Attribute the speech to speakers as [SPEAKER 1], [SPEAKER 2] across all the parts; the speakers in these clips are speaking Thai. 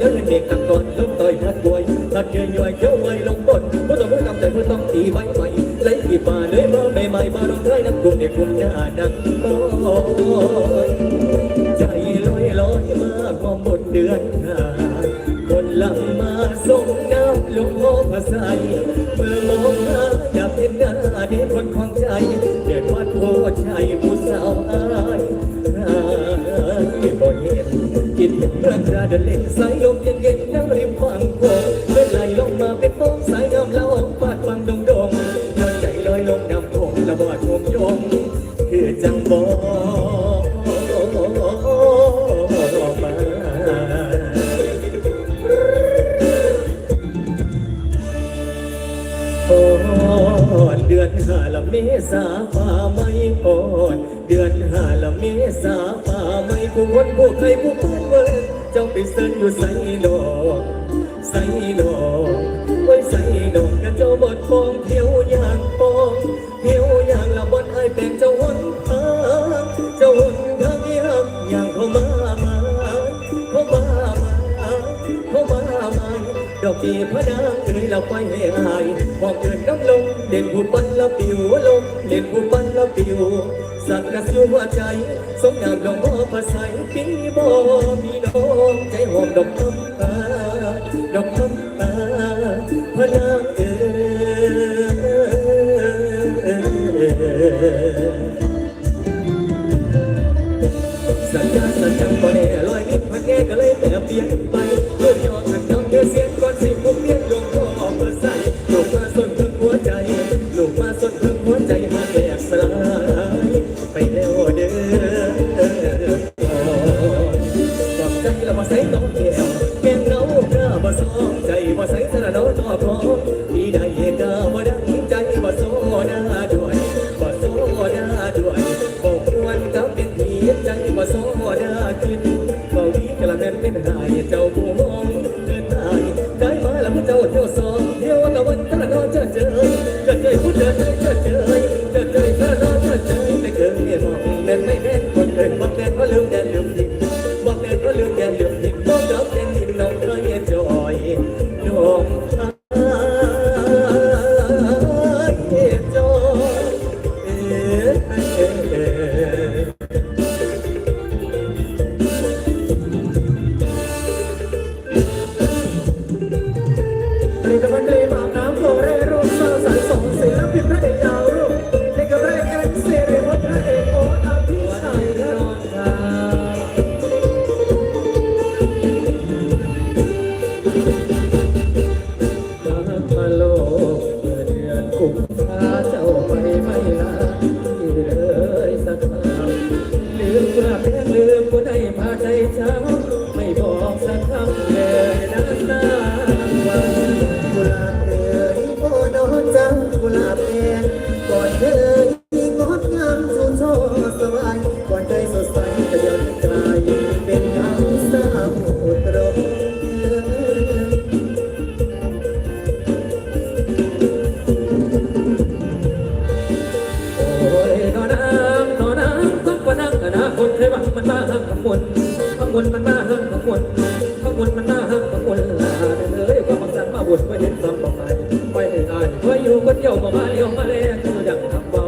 [SPEAKER 1] lớn lên việc thằng con lúc tôi hết vui thật chơi nhòi kéo ngoài lòng bột mỗi tôi mỗi tâm trời mỗi tâm thì bay bay lấy kịp mà lưới mơ mê mày mà đông thái năm cùng để cùng nhà nắng tôi chạy lối lối mà có một đứa một lần mà sông nam lúc ngô mà dài mơ mong mơ đạp thêm ngã đến con khoang chạy để thoát vô chạy một sao ai บ่เห็นกินรักราเดินเล่นซะ อนเดือนหาละเมษาฟ้าไม่อ่อนเดือนหาละเมษาฟ้าไม่ผู้วนผู้ใครผู้เพื่อนเวิร์เจ้าไปเสิร์นอยู่ใส่ดอกใส่ดอกไว้ใส่ดอกกระเจ้าบดฟองเที่ยวอย่างปองเที่ยวอย่างละบดไอเป็นเจ้าวนทางเจ้าวนทางยังอย่างเข้ามามาเข้ามามาเข้ามามาดอกจีพระนางเอ่ยเราไปให้อาย องเกินน้ำลง เด่นผู้ปันละปิวลง เด่นผู้ปันละปิว สักกระสิวหัวใจ สมงามดอกมอภาษาปีบ่มีน้องใจหอมดอกคำตาดอกคำตาพระนาง มา เคยวังมันมาหักขมวลขมวลมันมาหักขมวลขมวลมันมาหักขมวลลาเอ้ยความบังสันมาบุญไว้เห็นซ้ำต่อไปไว้ให้อายไว้อยู่คนเดียวมาเลี้ยวมาแลคือดังคำเบา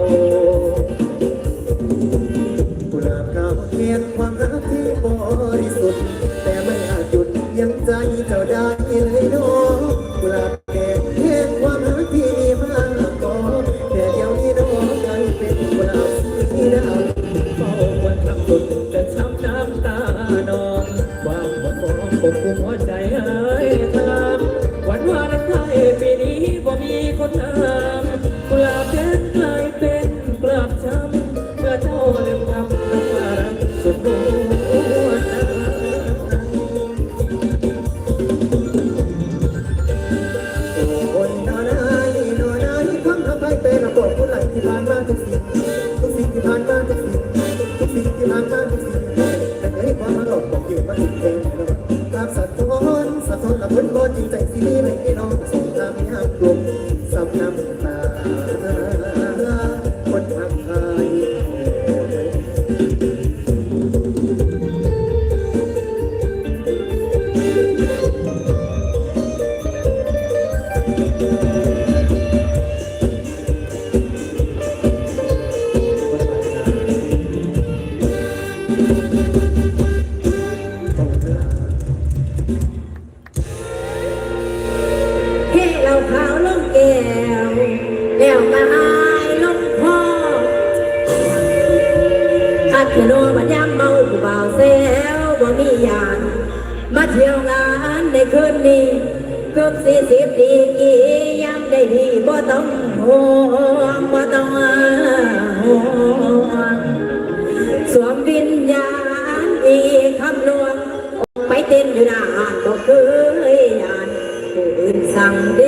[SPEAKER 1] กุหลาบขาวเทียนความรักที่บริสุทธิ์แต่ไม่อาจหยุดยังใจเจ้าได้เลย ทุกสิ่งที่ผ่านมาทุกสิ่งแต่เคยความมาหลอกบอกอยู่มาถึงเพลงตามสะท้อนสะท้อนละพ้นบ่จริงใจสิมีไม่ให้น้อง มา
[SPEAKER 2] เที่ยวงานในคืนนี้ครบสี่สิบปีกี่ยางได้ดีบ่ต้องห่วงบ่ต้องห่วงสวมวิญญาณอีกคำนวณไปเต้นอยู่หน้าหาดก็เคยอ่านผู้อื่นสั่งเด้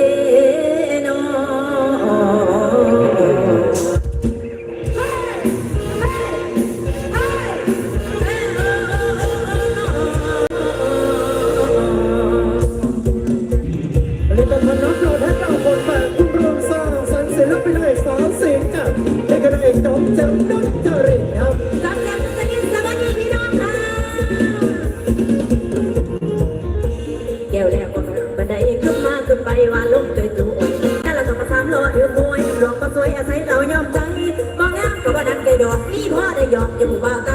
[SPEAKER 1] ด
[SPEAKER 2] อกก็สวยอาศัยเรายอมใจมองงามก็บ่ดันไกลดอกมีพ่อได้หยอกอย่าผู้บ่าว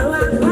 [SPEAKER 2] ระวัง